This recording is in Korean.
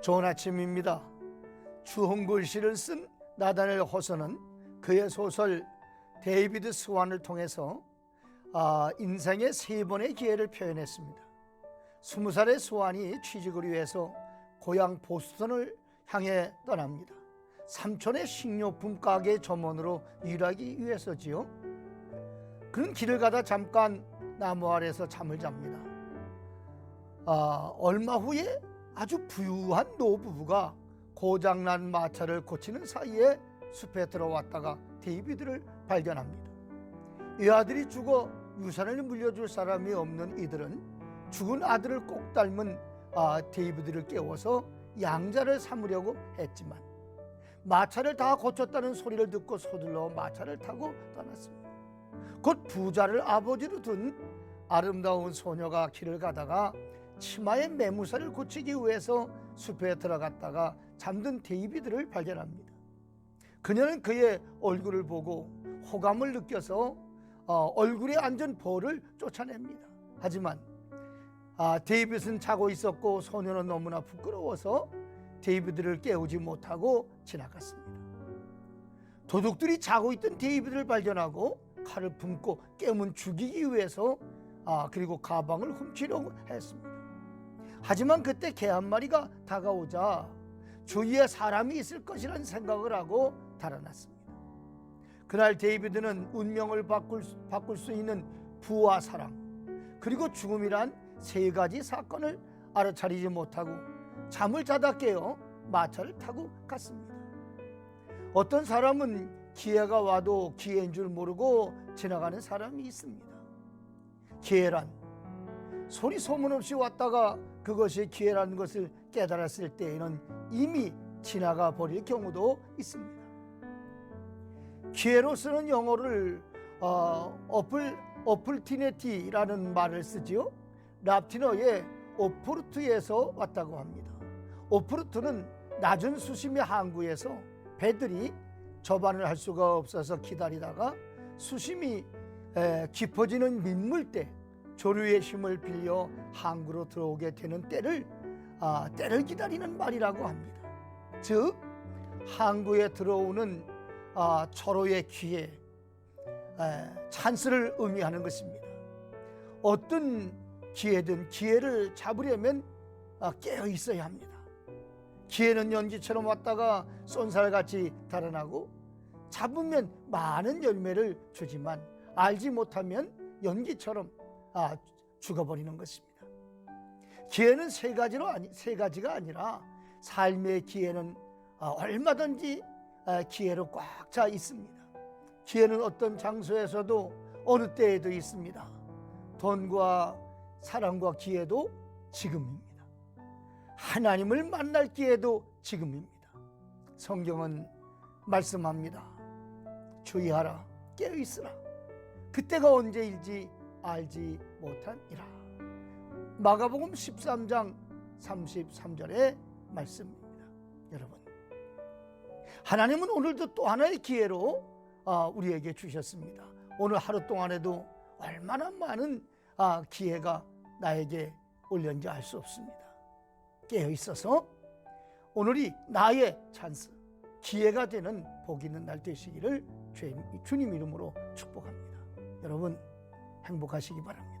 좋은 아침입니다. 주홍글 시를 쓴 나다넬 호서는 그의 소설 데이비드 스완을 통해서 아, 인생의 세 번의 기회를 표현했습니다. 스무 살의 스완이 취직을 위해서 고향 보스턴을 향해 떠납니다. 삼촌의 식료품 가게 점원으로 일하기 위해서지요. 그는 길을 가다 잠깐 나무 아래서 잠을 잡니다. 아, 얼마 후에 아주 부유한 노부부가 고장난 마차를 고치는 사이에 숲에 들어왔다가 데이비드를 발견합니다. 이 아들이 죽어 유산을 물려줄 사람이 없는 이들은 죽은 아들을 꼭 닮은 아, 데이비드를 깨워서 양자를 삼으려고 했지만 마차를 다 고쳤다는 소리를 듣고 서둘러 마차를 타고 떠났습니다. 곧 부자를 아버지로 둔 아름다운 소녀가 길을 가다가 치마의 매무새를 고치기 위해서 숲에 들어갔다가 잠든 데이비드를 발견합니다. 그녀는 그의 얼굴을 보고 호감을 느껴서 어, 얼굴에 앉은 벌을 쫓아냅니다. 하지만 아, 데이빗은 자고 있었고 소녀는 너무나 부끄러워서 데이비드를 깨우지 못하고 지나갔습니다. 도둑들이 자고 있던 데이비드를 발견하고 칼을 품고 깨문 죽이기 위해서 아, 그리고 가방을 훔치려고 했습니다. 하지만 그때 개 한 마리가 다가오자 주위에 사람이 있을 것이라는 생각을 하고 달아났습니다. 그날 데이비드는 운명을 바꿀, 수- 바꿀 수 있는 부와 사랑 그리고 죽음이란 세 가지 사건을 알아차리지 못하고 잠을 자다 깨어 마차를 타고 갔습니다. 어떤 사람은 기회가 와도 기회인 줄 모르고 지나가는 사람이 있습니다. 기회란 소리 소문 없이 왔다가 그것이 기회라는 것을 깨달았을 때에는 이미 지나가 버릴 경우도 있습니다. 기회로 쓰는 영어를 어, 어플 어플티네티라는 말을 쓰지요. 라틴어의 오포르투에서 왔다고 합니다. 오포르투는 낮은 수심의 항구에서 배들이 접안을 할 수가 없어서 기다리다가 수심이 에, 깊어지는 민물 때 조류의 힘을 빌려 항구로 들어오게 되는 때를 아, 때를 기다리는 말이라고 합니다. 즉 항구에 들어오는 아, 철호의 기회, 에, 찬스를 의미하는 것입니다. 어떤 기회든 기회를 잡으려면 아, 깨어 있어야 합니다. 기회는 연기처럼 왔다가 쏜살같이 달아나고 잡으면 많은 열매를 주지만 알지 못하면 연기처럼 아, 죽어버리는 것입니다. 기회는 세 가지로 아니 세 가지가 아니라 삶의 기회는 아, 얼마든지 아, 기회로 꽉 차 있습니다. 기회는 어떤 장소에서도 어느 때에도 있습니다. 돈과 사랑과 기회도 지금입니다. 하나님을 만날 기회도 지금입니다. 성경은 말씀합니다. 주의하라, 깨어 있으라. 그때가 언제일지 알지 못하니라. 마가복음 13장 33절의 말씀입니다. 여러분. 하나님은 오늘도 또 하나의 기회로 아, 우리에게 주셨습니다. 오늘 하루 동안에도 얼마나 많은 아, 기회가 나에게 올렸는지 알 수 없습니다. 깨어 있어서 오늘이 나의 찬스, 기회가 되는 복 있는 날 되시기를 주님, 이름으로 축복합니다. 여러분 행복하시기 바랍니다.